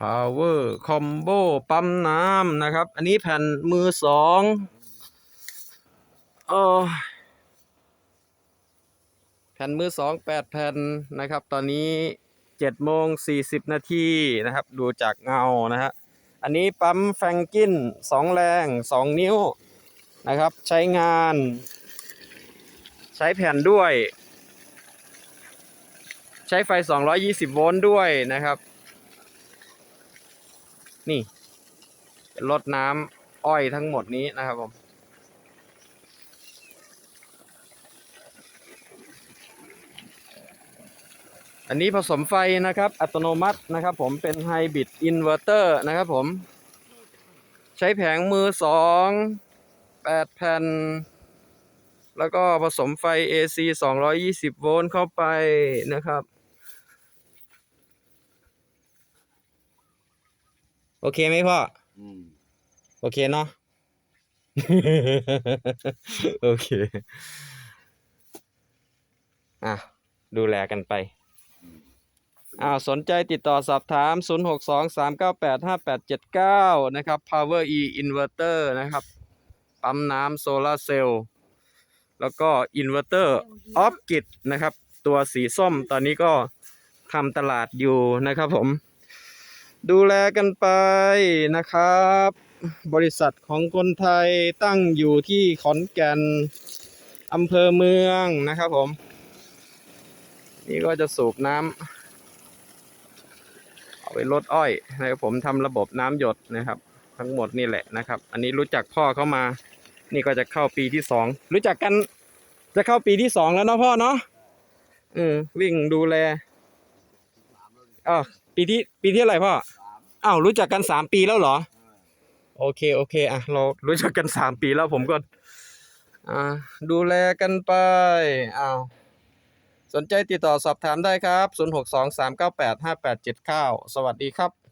power combo ปั๊มน้ำนะครับ อันนี้แผ่นมือสองออแผ่นมือสองแปดแผ่นนะครับ ตอนนี้เจ็ดโมงสี่สิบนาทีนะครับ ดูจากเงานะฮะ อันนี้ปั๊มแฟรงกินสองแรงสองนิ้วนะครับ ใช้งาน ใช้แผ่นด้วย ใช้ไฟ 220 โวลต์ด้วยนะครับ นี่รดน้ำอ้อยทั้งหมดนี้นะครับผมอันนี้ผสมไฟนะครับ อัตโนมัตินะครับผมเป็นไฮบริดอินเวอร์เตอร์นะครับผม ใช้แผงมือสองแปดแผ่น แล้วก็ผสมไฟ AC 220 โวลต์เข้าไปนะครับ โอเคไหมพ่อ อืมโอเคเนาะ โอเค อะ ดูแลกันไป อ้าว สนใจติดต่อสอบถาม 0623985879 นะครับ Power E Inverter นะครับ ปั๊มน้ำโซลาเซลล์ แล้วก็ Inverter Off Grid นะครับ ตัวสีส้มตอนนี้ก็ทำตลาดอยู่นะครับผม ดูแลกันไปนะครับ บริษัทของคนไทยตั้งอยู่ที่ขอนแก่นอำเภอเมืองนะครับผม นี่ก็จะสูบน้ำเอาไปลดอ้อยนะครับผมทำระบบน้ำหยดนะครับ ทั้งหมดนี่แหละนะครับ อันนี้รู้จักพ่อเข้ามา นี่ก็จะเข้าปีที่สองรู้จักกันจะเข้าปีที่สองแล้วเนาะพ่อเนาะเออวิ่งดูแล อ้าวปีที่ปีที่อะไรพ่อสามอ้าวรู้จักกันสามปีแล้วเหรอเออโอเคโอเคอะเรารู้จักกันสามปีแล้วผมก็อ่าดูแลกันไปอ้าวสนใจติดต่อสอบถามได้ครับ 0623985879 สวัสดีครับ